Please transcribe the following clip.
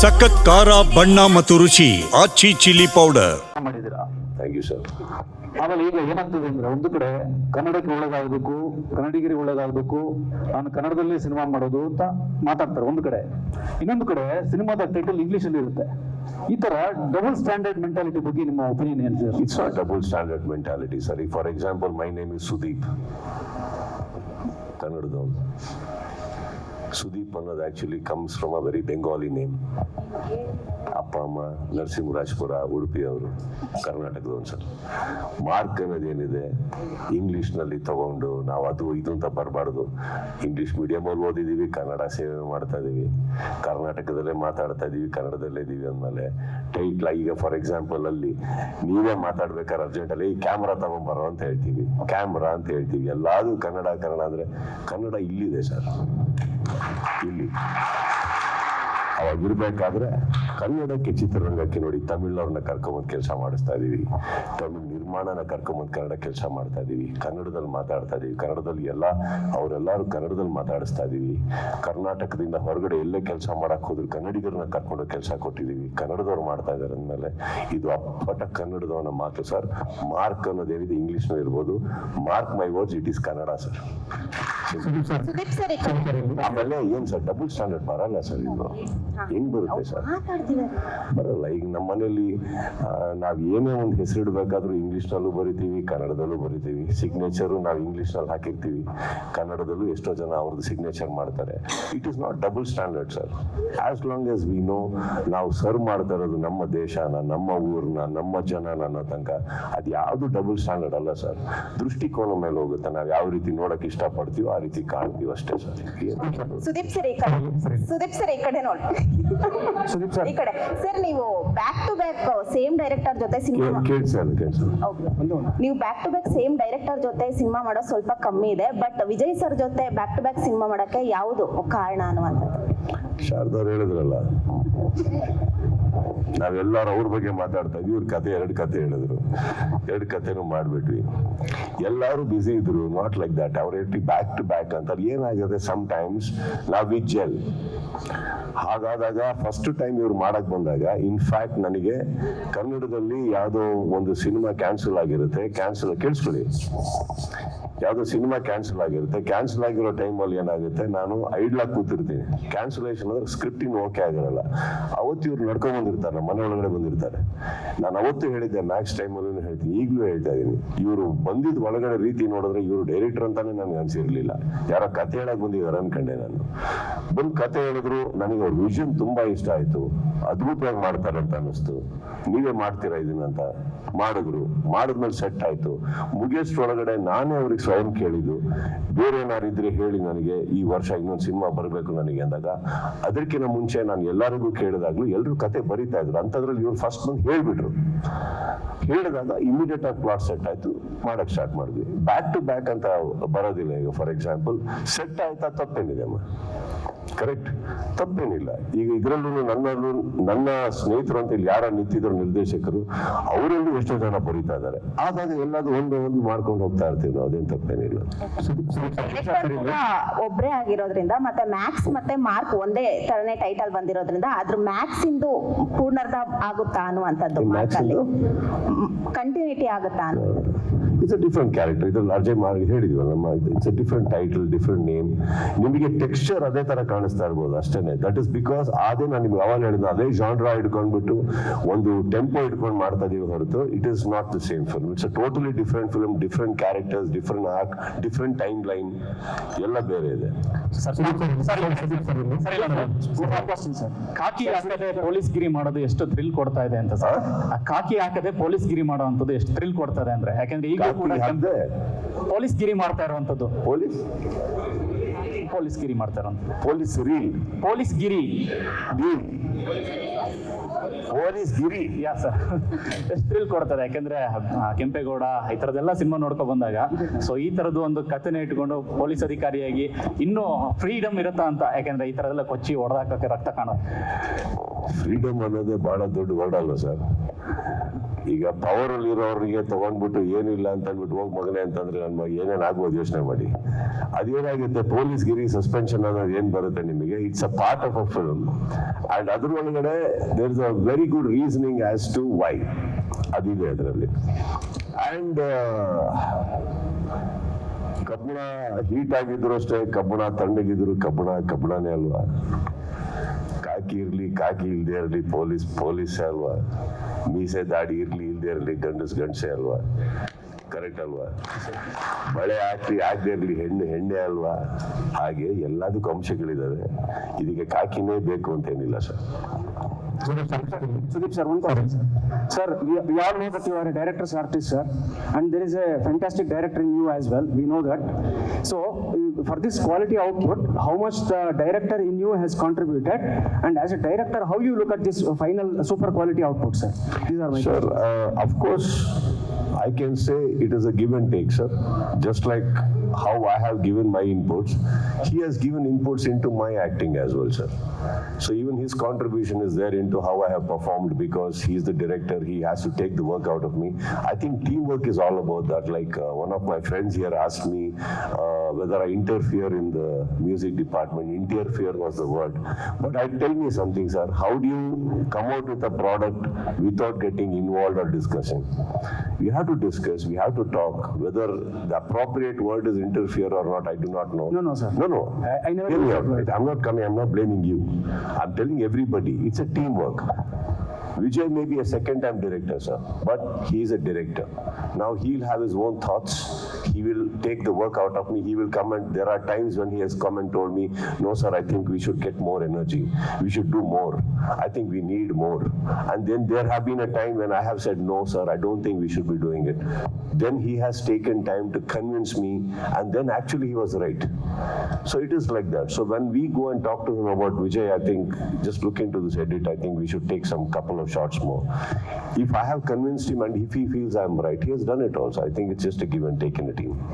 ಸಖತ್ ಖಾರ ಬಣ್ಣ ಮತ್ತು ರುಚಿ ಆಚಿ ಚಿಲ್ಲಿ ಪೌಡರ್. ಮಾಡಿದ್ದೀರಾ? ಥ್ಯಾಂಕ್ ಯು ಸರ್ ಆಮೇಲೆ ಈಗ ಏನಾಗ್ತದೆ ಅಂದ್ರೆ ಒಂದು ಕಡೆ ಕನ್ನಡಕ್ಕೆ ಒಳ್ಳೇದಾಗಬೇಕು ಕನ್ನಡಿಗರಿಗೆ ಒಳ್ಳೇದಾಗಬೇಕು ನಾನು ಕನ್ನಡದಲ್ಲಿ ಸಿನಿಮಾ ಮಾಡೋದು ಅಂತ ಮಾತಾಡ್ತಾರೆ ಒಂದು ಕಡೆ. ಇನ್ನೊಂದು ಕಡೆ ಸಿನಿಮಾದ ಟೈಟಲ್ ಇಂಗ್ಲಿಷ್ ಅಲ್ಲಿ ಇರುತ್ತೆ. ಈ ತರ ಡಬಲ್ ಸ್ಟ್ಯಾಂಡರ್ಡ್ ಮೆಂಟಾಲಿಟಿ ಬಗ್ಗೆ ನಿಮ್ಮ ಒಪಿನಿಯನ್ ಏನು sir it's not double standard mentality sir for example my name is Sudeep ಕನ್ನಡದವನು Sudeep ಅನ್ನೋದು actually comes from a very Bengali name ಅಪ್ಪ, ಅಮ್ಮ ನರಸಿಂಹರಾಜಪುರ ಉಡುಪಿ ಅವರು ಕರ್ನಾಟಕದವನು ಸರ್. ಮಾರ್ಕ್ ಅನ್ನೋದೇನಿದೆ ಇಂಗ್ಲೀಷ್ನಲ್ಲಿ ತಗೊಂಡು ನಾವು ಅದು ಇದು ಅಂತ ಬರಬಾರ್ದು. ಇಂಗ್ಲೀಷ್ ಮೀಡಿಯಮಲ್ಲಿ ಓದಿದ್ದೀವಿ ಕನ್ನಡ ಸೇವೆ ಮಾಡ್ತಾ ಇದ್ದೀವಿ ಕರ್ನಾಟಕದಲ್ಲೇ ಮಾತಾಡ್ತಾ ಇದ್ದೀವಿ ಕನ್ನಡದಲ್ಲೇ ಇದ್ದೀವಿ ಅಂದಮೇಲೆ ಟೈಟ್ಲ ಈಗ ಫಾರ್ ಎಕ್ಸಾಂಪಲ್ ಅಲ್ಲಿ ನೀವೇ ಮಾತಾಡ್ಬೇಕಾದ್ರೆ ಅರ್ಜೆಂಟಲ್ಲಿ ಕ್ಯಾಮ್ರಾ ತಗೊಂಬರೋ ಅಂತ ಹೇಳ್ತೀವಿ. ಕ್ಯಾಮ್ರಾ ಅಂತ ಹೇಳ್ತೀವಿ. ಎಲ್ಲಾದು ಕನ್ನಡ ಕನ್ನಡ ಅಂದ್ರೆ ಕನ್ನಡ ಇಲ್ಲಿದೆ ಸರ್. ಇಲ್ಲಿ ಅವಾಗಿರ್ಬೇಕಾದ್ರೆ ಕನ್ನಡಕ್ಕೆ ಚಿತ್ರರಂಗಕ್ಕೆ ನೋಡಿ ತಮಿಳ್ನವ್ರನ್ನ ಕರ್ಕೊಂಬಂದು ಕೆಲಸ ಮಾಡಿಸ್ತಾ ಇದೀವಿ. ತಮಿಳ್ ನಿರ್ಮಾಣನ ಕರ್ಕೊಂಬಂದು ಕನ್ನಡ ಕೆಲಸ ಮಾಡ್ತಾ ಇದೀವಿ. ಕನ್ನಡದಲ್ಲಿ ಮಾತಾಡ್ತಾ ಇದೀವಿ. ಕನ್ನಡದಲ್ಲಿ ಎಲ್ಲ ಅವರೆಲ್ಲರೂ ಕನ್ನಡದಲ್ಲಿ ಮಾತಾಡಿಸ್ತಾ ಇದೀವಿ. ಕರ್ನಾಟಕದಿಂದ ಹೊರಗಡೆ ಎಲ್ಲೇ ಕೆಲಸ ಮಾಡಕ್ ಹೋದ್ರು ಕನ್ನಡಿಗರನ್ನ ಕರ್ಕೊಂಡು ಕೆಲಸ ಕೊಟ್ಟಿದೀವಿ. ಕನ್ನಡದವ್ರು ಮಾಡ್ತಾ ಇದಾರೆ ಅಂದಮೇಲೆ ಇದು ಅಪ್ಪಟ ಕನ್ನಡದವನ ಮಾತು ಸರ್. ಮಾರ್ಕ್ ಅನ್ನೋದೇನಿದೆ ಇಂಗ್ಲಿಷ್ ಇರ್ಬೋದು. Mark my words it is Kannada sir. ಆಮೇಲೆ ಏನ್ ಸರ್ ಡಬಲ್ ಸ್ಟ್ಯಾಂಡರ್ಡ್ ಬರಲ್ಲ ಸರ್ ಇದು. ಹೆಂಗ್ ಬರುತ್ತೆ ಸರ್. ಬರಲ್ಲ ಈಗ ನಮ್ಮ ಮನೆಯಲ್ಲಿ ನಾವು ಏನೇ ಒಂದು ಹೆಸರು ಇಂಗ್ಲೀಷ್ನಲ್ಲೂ ಬರಿತೀವಿ ಕನ್ನಡದಲ್ಲೂ ಬರಿತೀವಿ. ಸಿಗ್ನೇಚರು ನಾವು ಇಂಗ್ಲೀಷ್ನಲ್ಲಿ ಹಾಕಿರ್ತೀವಿ. ಕನ್ನಡದಲ್ಲೂ ಎಷ್ಟೋ ಜನ ಅವ್ರದ್ದು ಸಿಗ್ನೇಚರ್ ಮಾಡ್ತಾರೆ. It is not double standard sir as long as we know ನಾವು ಸರ್ವ್ ಮಾಡ್ತಾ ಇರೋದು ನಮ್ಮ ದೇಶನ ನಮ್ಮ ಊರ್ನ ನಮ್ಮ ಜನನ ಅನ್ನೋ ತನಕ ಅದು ಯಾವುದು ಡಬಲ್ ಸ್ಟ್ಯಾಂಡರ್ಡ್ ಅಲ್ಲ ಸರ್ ದೃಷ್ಟಿಕೋನ ಮೇಲೆ ಹೋಗುತ್ತೆ. ನಾವು ಯಾವ ರೀತಿ ನೋಡಕ್ ಇಷ್ಟಪಡ್ತೀವೋ ಆ ರೀತಿ ಕಾಣ್ತೀವಿ ಅಷ್ಟೇ ಸರ್ ಸುದೀಪ್ ಸರ್ ಈ ಕಡೆ. ಸುದೀಪ್ ಸರ್ ಈ ಕಡೆ ನೋಡಿ. ಸುದೀಪ್ ಸರ್. ಈ ಕಡೆ. ಸರ್ ನೀವು back to back same director ಜೊತೆ ಸಿನಿಮಾ ನೀವು back to back same director ಜೊತೆ ಸಿನಿಮಾ ಮಾಡೋದು ಸ್ವಲ್ಪ ಕಮ್ಮಿ ಇದೆ ಬಟ್ ವಿಜಯ್ ಸರ್ ಜೊತೆ ಬ್ಯಾಕ್ ಟು ಬ್ಯಾಕ್ ಸಿನಿಮಾ ಮಾಡಕ್ಕೆ ಯಾವುದು ಕಾರಣ ಅನ್ನುವಂಥದ್ದು? ಶಾರದವ್ರು ಹೇಳಿದ್ರಲ್ಲ, ನಾವೆಲ್ಲರೂ ಅವ್ರ ಬಗ್ಗೆ ಮಾತಾಡ್ತಾ ಇದ್ವಿ, ಇವ್ರ ಕತೆ ಎರಡು ಕತೆ ಹೇಳಿದ್ರು. ಎರಡು ಕತೆನೂ ಮಾಡ್ಬಿಟ್ವಿ. ಎಲ್ಲರೂ ಬ್ಯುಸಿ ಇದ್ರು ನಾಟ್ ಲೈಕ್ ದಟ್ ಅವ್ರ ಹೇಳ್ತಿ ಬ್ಯಾಕ್ ಟು ಬ್ಯಾಕ್ ಅಂತ ಏನಾಗಿದೆ ಸಮ್ ಟೈಮ್ಸ್ ನಾವ್ ವಿ ಜೆಲ್ ಹಾಗಾದಾಗ ಫಸ್ಟ್ ಟೈಮ್ ಇವ್ರು ಮಾಡಕ್ ಬಂದಾಗ ಇನ್ಫ್ಯಾಕ್ಟ್ ನನಗೆ ಕನ್ನಡದಲ್ಲಿ ಯಾವುದೋ ಒಂದು ಸಿನಿಮಾ ಕ್ಯಾನ್ಸಲ್ ಆಗಿರುತ್ತೆ. ಕ್ಯಾನ್ಸಲ್ ಕೇಳಿಸ್ಕೊಳ್ಳಿ. ಯಾವುದೋ ಸಿನಿಮಾ ಕ್ಯಾನ್ಸಲ್ ಆಗಿರುತ್ತೆ. ಕ್ಯಾನ್ಸಲ್ ಆಗಿರೋ ಟೈಮಲ್ಲಿ ಏನಾಗುತ್ತೆ? ನಾನು ಐಡ್ಲಾಗಿ ಕೂತಿರ್ತೀನಿ. ಕ್ಯಾನ್ಸಲೇಷನ್ ಅಂದ್ರೆ ಸ್ಕ್ರಿಪ್ಟಿನ ಓಕೆ ಆಗಿರಲ್ಲ. ಅವತ್ತು ಇವ್ರು ನಡ್ಕೊಂಡ್ ಬಂದಿರ್ತಾರೆ ಮನೆ ಒಳಗಡೆ ಬಂದಿರ್ತಾರೆ. ನಾನು ಅವತ್ತು ಹೇಳಿದ್ದೆ ಮ್ಯಾಕ್ಸ್ ಟೈಮಲ್ಲೂ ಹೇಳ್ತೀನಿ. ಈಗಲೂ ಹೇಳ್ತಾ ಇದ್ದೀನಿ ಇವರು ಬಂದಿದ್ದ ಒಳಗಡೆ ರೀತಿ ನೋಡಿದ್ರೆ ಇವರು ಡೈರೆಕ್ಟರ್ ಅಂತಾನೆ ನನಗೆ ಅನ್ಸಿರ್ಲಿಲ್ಲ. ಯಾರೋ ಕತೆ ಹೇಳಕ್ ಬಂದಿದ್ದಾರೆ ಅನ್ಕೊಂಡೆ ನಾನು. ಬಂದು ಕತೆ ಹೇಳಿದ್ರು, ನನಗೆ ಅವ್ರ ವಿಷನ್ ತುಂಬಾ ಇಷ್ಟ ಆಯ್ತು. ಅದ್ಭುತವಾಗಿ ಮಾಡ್ತಾರೆ ಅಂತ ಅನ್ನಿಸ್ತು. ನೀವೇ ಮಾಡ್ತೀರಾ ಇದನ್ನ ಅಂತ ಮಾಡಿದ್ರು. ಮಾಡಿದ್ಮೇಲೆ ಸೆಟ್ ಆಯ್ತು. ಮುಗಿಯೋಷ್ಟ್ರೊಳಗಡೆ ನಾನೇ ಅವ್ರಿಗೆ ಸ್ವಯಂ ಕೇಳಿದ್ದು. ಬೇರೆ ಏನಾರಿದ್ರೆ ಹೇಳಿ ನನಗೆ, ಈ ವರ್ಷ ಇನ್ನೊಂದು ಸಿನಿಮಾ ಬರಬೇಕು ನನಗೆ ಅಂದಾಗ, ಅದಕ್ಕಿಂತ ಮುಂಚೆ ನಾನು ಎಲ್ಲರಿಗೂ ಕೇಳಿದಾಗ್ಲೂ ಎಲ್ಲರೂ ಕತೆ ಬರೀತಾ ಇದ್ರು. ಅಂಥದ್ರಲ್ಲಿ ಇವ್ರು ಫಸ್ಟ್ ಬಂದು ಹೇಳ್ಬಿಟ್ರು. ಹೇಳಿದಾಗ ಇಮಿಡಿಯೇಟ್ ಆಗಿ ಪ್ಲಾಟ್ ಸೆಟ್ ಆಯ್ತು, ಮಾಡಕ್ ಸ್ಟಾರ್ಟ್ ಮಾಡಿದ್ವಿ. ಬ್ಯಾಕ್ ಟು ಬ್ಯಾಕ್ ಅಂತ ಬರೋದಿಲ್ಲ ಈಗ. ಫಾರ್ ಎಕ್ಸಾಂಪಲ್ ಸೆಟ್ ಆಯ್ತಾ, ತಪ್ಪೇನಿದೆ ಅಮ್ಮ? ಕರೆಕ್ಟ್ ತಪ್ಪೇನಿಲ್ಲ. ಈಗ ಇದರಲ್ಲೂ ನನ್ನಲ್ಲೂ ನನ್ನ ಸ್ನೇಹಿತರು ಅಂತ ಇಲ್ಲಿ ಯಾರ ನಿಂತಿದ್ರು ನಿರ್ದೇಶಕರು ಅವರಲ್ಲೂ ಎಷ್ಟೋ ಜನ ಬರೀತಾ ಇದ್ದಾರೆ. ಆದಾಗ ಎಲ್ಲಾದ್ರೂ ಒಂದು ಒಂದು ಮಾಡ್ಕೊಂಡು ಹೋಗ್ತಾ ಇರ್ತೀವಿ ನಾವು ಅದೇನು ತಪ್ಪೇನಿಲ್ಲ. ಒಬ್ಬರೇ ಆಗಿರೋದ್ರಿಂದ ಮತ್ತೆ ಮ್ಯಾಕ್ಸ್ ಮತ್ತೆ ಮಾರ್ಕ್ ಒಂದೇ ತರನೇ ಟೈಟಲ್ ಬಂದಿರೋದ್ರಿಂದ ಅದ್ರ ಮ್ಯಾಕ್ಸ್ ಇಂದು ಪೂರ್ಣರ್ಧ ಆಗುತ್ತಾ ಅನ್ನುವಂಥದ್ದು? ಕಂಟಿನ್ಯೂಟಿ ಆಗುತ್ತಾ ಅನ್ನೋದು ಇಟ್ಸ್ ಅ ಡಿಫ್ರೆಂಟ್ ಕ್ಯಾರೆಕ್ಟರ್ ಇದ್ರಲ್ಲಿ ಅರ್ಜಯ್ ಮಾರ್ಗ ಹೇಳಿದ್ವಿ ನಮ್ಮ it's a different title different name ನಿಮಗೆ ಟೆಕ್ಸ್ಚರ್ ಅದೇ ತರ ಕಾಣಿಸ್ತಾ ಇರ್ಬೋದು ಅಷ್ಟೇ ದಟ್ ಇಸ್ ಬಿಕಾಸ್ ಅದೇ ನಾನು ನಿಮ್ಗೆ ಅವಾಗ ಹೇಳಿದ ಅದೇ ಜಾನ್ರಾ ಇಟ್ಕೊಂಡ್ಬಿಟ್ಟು ಒಂದು ಟೆಂಪೋ ಇಟ್ಕೊಂಡು ಮಾಡ್ತಾ ಇದೀವಿ ಹೊರತು it is not the same film it's a totally different film different characters different ಆಕ್ ಡಿಫ್ರೆಂಟ್ ಟೈಮ್ ಲೈನ್ ಎಲ್ಲ ಬೇರೆ ಇದೆ ಕಾಕಿ ಹಾಕದೆ ಪೊಲೀಸ್ ಗಿರಿ ಮಾಡೋದು ಎಷ್ಟು ಥ್ರಿಲ್ ಕೊಡ್ತಾ ಇದೆ ಅಂತ ಸರ್ ಆ ಕಾಕಿ ಹಾಕದೆ ಪೊಲೀಸ್ ಗಿರಿ ಮಾಡುವಂತದ್ದು ಎಷ್ಟು ಥ್ರಿಲ್ ಕೊಡ್ತಾ ಇದೆ ಅಂದ್ರೆ ಯಾಕಂದ್ರೆ ಈಗ ಪೊಲೀಸ್ ಗಿರಿ ಮಾಡ್ತಾ ಇರುವಂತದ್ದು ಪೊಲೀಸ್? ಪೊಲೀಸ್ ಗಿರಿ ಮಾಡ್ತಾ ಇರುವಂತದ್ದು ಪೊಲೀಸ್ ರೀ ಪೊಲೀಸ್ ಗಿರಿ ಪೊಲೀಸ್ ಗಿರಿ ಯಾ ಸರ್. ಎಷ್ಟು ಥ್ರಿಲ್ ಕೊಡ್ತಾರೆ ಯಾಕಂದ್ರೆ ಕೆಂಪೇಗೌಡ ಈ ತರದೆಲ್ಲ ಸಿನಿಮಾ ನೋಡ್ಕೊ ಬಂದಾಗ ಸೊ ಈ ತರದ್ದು ಒಂದು ಕಥೆನ ಇಟ್ಕೊಂಡು ಪೊಲೀಸ್ ಅಧಿಕಾರಿಯಾಗಿ ಇನ್ನೂ ಫ್ರೀಡಮ್ ಇರುತ್ತಾ ಅಂತ ಯಾಕಂದ್ರೆ ಈ ತರದೆಲ್ಲ ಕೊಚ್ಚಿ ಹೊಡೆದಾಕಕ್ಕೆ ರಕ್ತ ಕಾಣೋದು ಫ್ರೀಡಮ್ ಅನ್ನೋದೇ ಬಹಳ ದೊಡ್ಡ ವರ್ಡ್ ಅಲ್ವಾ ಸರ್? ಈಗ ಪವರ್ ಅಲ್ಲಿ ಇರೋರಿಗೆ ತಗೊಂಡ್ಬಿಟ್ಟು ಏನಿಲ್ಲ ಅಂತ ಅಂದ್ಬಿಟ್ಟು ಹೋಗ್ ಮಗನೇ ಅಂತಂದ್ರೆ ನನ್ನ ಏನೇನ್ ಆಗ್ಬೋದು ಯೋಚನೆ ಮಾಡಿ. ಅದೇನಾಗುತ್ತೆ ಪೊಲೀಸ್ ಗಿರಿ ಸಸ್ಪೆನ್ಷನ್ ಅನ್ನೋದು ಏನ್ ಬರುತ್ತೆ ನಿಮಗೆ? It's a part of a film and ಅದ್ರೊಳಗಡೆ there is a very good reasoning as to why ಅದಿದೆ ಅದರಲ್ಲಿ. ಅಂಡ್ ಕಬ್ಬಣ ಹೀಟ್ ಆಗಿದ್ರು ಅಷ್ಟೇ, ಕಬ್ಬಣ ತಣ್ಣಗಿದ್ರು ಕಬ್ಬಣ, ಕಬ್ಬಣನೇ ಅಲ್ವಾ? ಕಾಕಿ ಇರ್ಲಿ, ಕಾಕಿ ಇಲ್ದೇ ಇರ್ಲಿ ಪೊಲೀಸ್ ಪೊಲೀಸ್ ಅಲ್ವಾ? ಮೀಸೆ ದಾಡಿ ಇರ್ಲಿ, ಇಲ್ದೇ ಇರಲಿ, ಗಂಡಸ್ ಗಂಡಸೆ ಅಲ್ವಾ? ಕರೆಕ್ಟ್ ಅಲ್ವಾ? ಮಳೆ ಹಾಕಿ ಆಗದೆ ಇರಲಿ, ಹೆಣ್ಣು ಹೆಣ್ಣೆ ಅಲ್ವಾ? ಹಾಗೆ ಎಲ್ಲದಕ್ಕೂ ಅಂಶಗಳಿದಾವೆ. ಇದಕ್ಕೆ ಕಾಕಿನೇ ಬೇಕು ಅಂತ ಏನಿಲ್ಲ sir. Sudeep sir, one comment sir. We, we all know that you are a director's artist sir and there is a fantastic director in you as well, we know that. So for this quality output, how much the director in you has contributed and as a director, how you look at this final super quality output sir? These are my Sir, uh, of course, I can say it is a give and take, sir. Just like how I have given my inputs, he has given inputs into my acting as well, sir. So even his contribution is there into how I have performed because he is the director. He has to take the work out of me. I think teamwork is all about that. Like uh, one of my friends here asked me uh, whether I interfere in the music department. Interfere was the word. But I tell me something, sir. How do you come out with a product without getting involved or discussing? We have to discuss. We have to talk. Whether the appropriate word is interfere or not, I do not know. No, no, sir. No, no. I- I never Hear me out. I'm not coming. I'm not blaming you. I'm telling everybody. It's a teamwork. Vijay may be a second time director, sir, but he is a director. Now he'll have his own thoughts. He will take the work out of me. He will come and there are times when he has come and told me, no, sir, I think we should get more energy. We should do more. I think we need more. And then there have been a time when I have said, no, sir, I don't think we should be doing it. Then he has taken time to convince me, and then actually he was right. So it is like that. So when we go and talk to him about Vijay, I think just look into this edit. I think we should take some couple shots more. If I have convinced him and if he feels I'm right, he has done it also. I think it's just a give and take in a team.